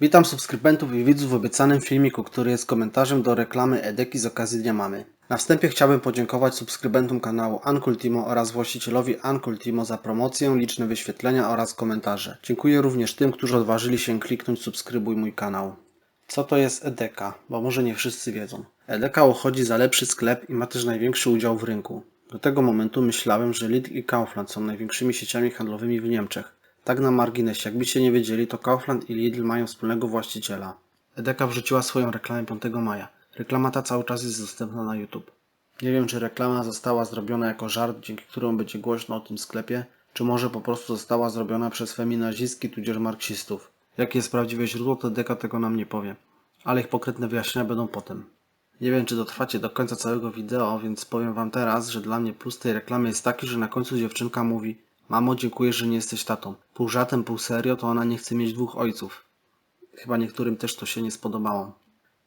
Witam subskrybentów i widzów w obiecanym filmiku, który jest komentarzem do reklamy Edeki z okazji Dnia Mamy. Na wstępie chciałbym podziękować subskrybentom kanału Uncultimo oraz właścicielowi Uncultimo za promocję, liczne wyświetlenia oraz komentarze. Dziękuję również tym, którzy odważyli się kliknąć subskrybuj mój kanał. Co to jest Edeka? Bo może nie wszyscy wiedzą. Edeka uchodzi za lepszy sklep i ma też największy udział w rynku. Do tego momentu myślałem, że Lidl i Kaufland są największymi sieciami handlowymi w Niemczech. Tak na marginesie, jakbyście nie wiedzieli, to Kaufland i Lidl mają wspólnego właściciela. Edeka wrzuciła swoją reklamę 5 maja. Reklama ta cały czas jest dostępna na YouTube. Nie wiem, czy reklama została zrobiona jako żart, dzięki któremu będzie głośno o tym sklepie, czy może po prostu została zrobiona przez feminazistki tudzież marksistów. Jakie jest prawdziwe źródło, to Deka tego nam nie powie. Ale ich pokrytne wyjaśnienia będą potem. Nie wiem, czy dotrwacie do końca całego wideo, więc powiem wam teraz, że dla mnie plus tej reklamy jest taki, że na końcu dziewczynka mówi Mamo, dziękuję, że nie jesteś tatą. Pół żartem, pół serio, to ona nie chce mieć dwóch ojców. Chyba niektórym też to się nie spodobało.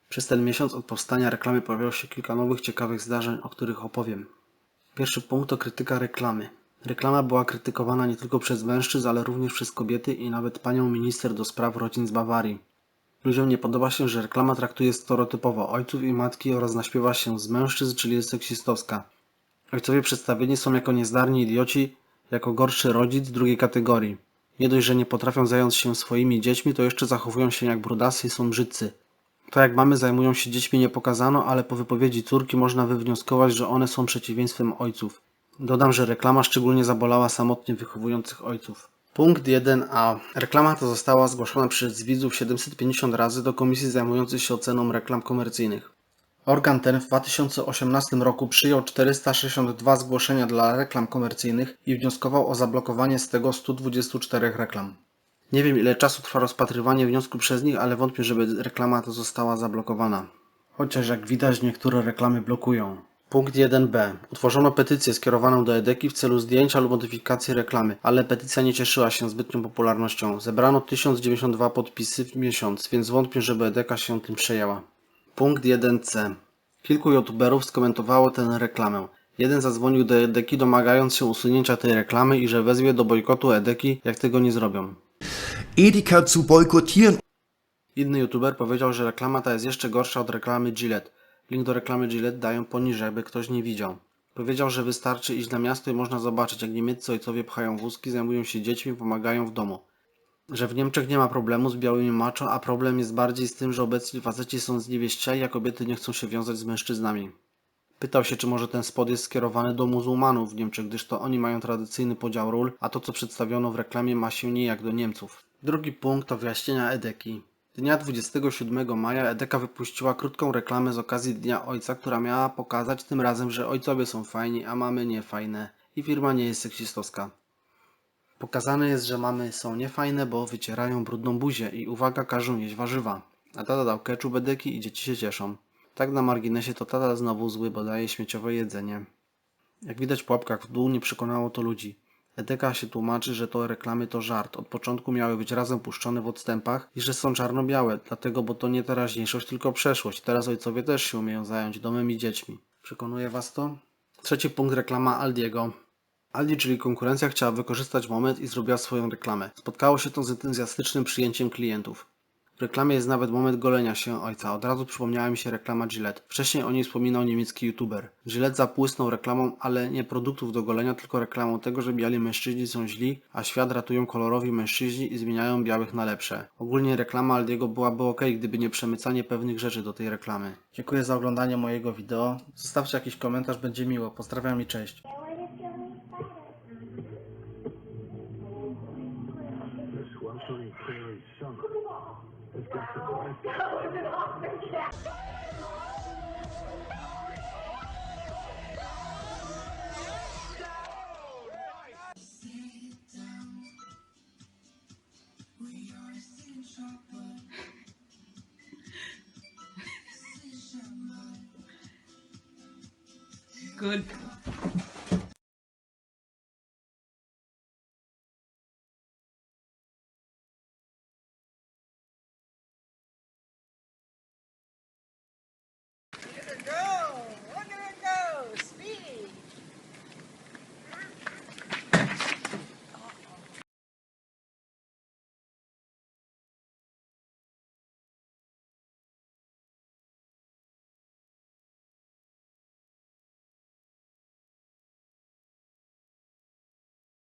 Przez ten miesiąc od powstania reklamy pojawiło się kilka nowych, ciekawych zdarzeń, o których opowiem. Pierwszy punkt to krytyka reklamy. Reklama była krytykowana nie tylko przez mężczyzn, ale również przez kobiety i nawet panią minister do spraw rodzin z Bawarii. Ludziom nie podoba się, że reklama traktuje stereotypowo ojców i matki oraz naśpiewa się z mężczyzn, czyli jest seksistowska. Ojcowie przedstawieni są jako niezdarni idioci, jako gorszy rodzic drugiej kategorii. Nie dość, że nie potrafią zająć się swoimi dziećmi, to jeszcze zachowują się jak brudasy i są brzydcy. To jak mamy zajmują się dziećmi nie pokazano, ale po wypowiedzi córki można wywnioskować, że one są przeciwieństwem ojców. Dodam, że reklama szczególnie zabolała samotnie wychowujących ojców. Punkt 1a. Reklama ta została zgłoszona przez widzów 750 razy do komisji zajmującej się oceną reklam komercyjnych. Organ ten w 2018 roku przyjął 462 zgłoszenia dla reklam komercyjnych i wnioskował o zablokowanie z tego 124 reklam. Nie wiem ile czasu trwa rozpatrywanie wniosku przez nich, ale wątpię, żeby reklama ta została zablokowana. Chociaż jak widać niektóre reklamy blokują. Punkt 1b. Utworzono petycję skierowaną do Edeki w celu zdjęcia lub modyfikacji reklamy, ale petycja nie cieszyła się zbytnią popularnością. Zebrano 1092 podpisy w miesiąc, więc wątpię, żeby Edeka się tym przejęła. Punkt 1c. Kilku youtuberów skomentowało tę reklamę. Jeden zadzwonił do Edeki domagając się usunięcia tej reklamy i że wezwie do bojkotu Edeki, jak tego nie zrobią. Edeka zu boykottieren. Inny youtuber powiedział, że reklama ta jest jeszcze gorsza od reklamy Gillette. Link do reklamy Gillette dają poniżej, by ktoś nie widział. Powiedział, że wystarczy iść na miasto i można zobaczyć, jak niemieccy ojcowie pchają wózki, zajmują się dziećmi, pomagają w domu. Że w Niemczech nie ma problemu z białymi macho, a problem jest bardziej z tym, że obecni faceci są zniewieściali, a kobiety nie chcą się wiązać z mężczyznami. Pytał się, czy może ten spot jest skierowany do muzułmanów w Niemczech, gdyż to oni mają tradycyjny podział ról, a to co przedstawiono w reklamie ma się nijak do Niemców. Drugi punkt to wyjaśnienia Edeki. Dnia 27 maja Edeka wypuściła krótką reklamę z okazji Dnia Ojca, która miała pokazać tym razem, że ojcowie są fajni, a mamy niefajne i firma nie jest seksistowska. Pokazane jest, że mamy są niefajne, bo wycierają brudną buzię i uwaga, każą jeść warzywa. A tata dał keczup Edeki i dzieci się cieszą. Tak na marginesie to tata znowu zły, bo daje śmieciowe jedzenie. Jak widać po łapkach w dół nie przekonało to ludzi. Edeka się tłumaczy, że to reklamy to żart. Od początku miały być razem puszczone w odstępach i że są czarno-białe, dlatego bo to nie teraźniejszość, tylko przeszłość. Teraz ojcowie też się umieją zająć domem i dziećmi. Przekonuje was to? Trzeci punkt reklama Aldiego. Aldi, czyli konkurencja, chciała wykorzystać moment i zrobiła swoją reklamę. Spotkało się to z entuzjastycznym przyjęciem klientów. W reklamie jest nawet moment golenia się ojca. Od razu przypomniała mi się reklama Gillette. Wcześniej o niej wspominał niemiecki youtuber. Gillette zapłysnął reklamą, ale nie produktów do golenia, tylko reklamą tego, że biali mężczyźni są źli, a świat ratują kolorowi mężczyźni i zmieniają białych na lepsze. Ogólnie reklama Aldiego byłaby ok, gdyby nie przemycanie pewnych rzeczy do tej reklamy. Dziękuję za oglądanie mojego wideo. Zostawcie jakiś komentarz, będzie miło. Pozdrawiam i cześć. luxury prairie summer has got. That was an awesome cat. Good.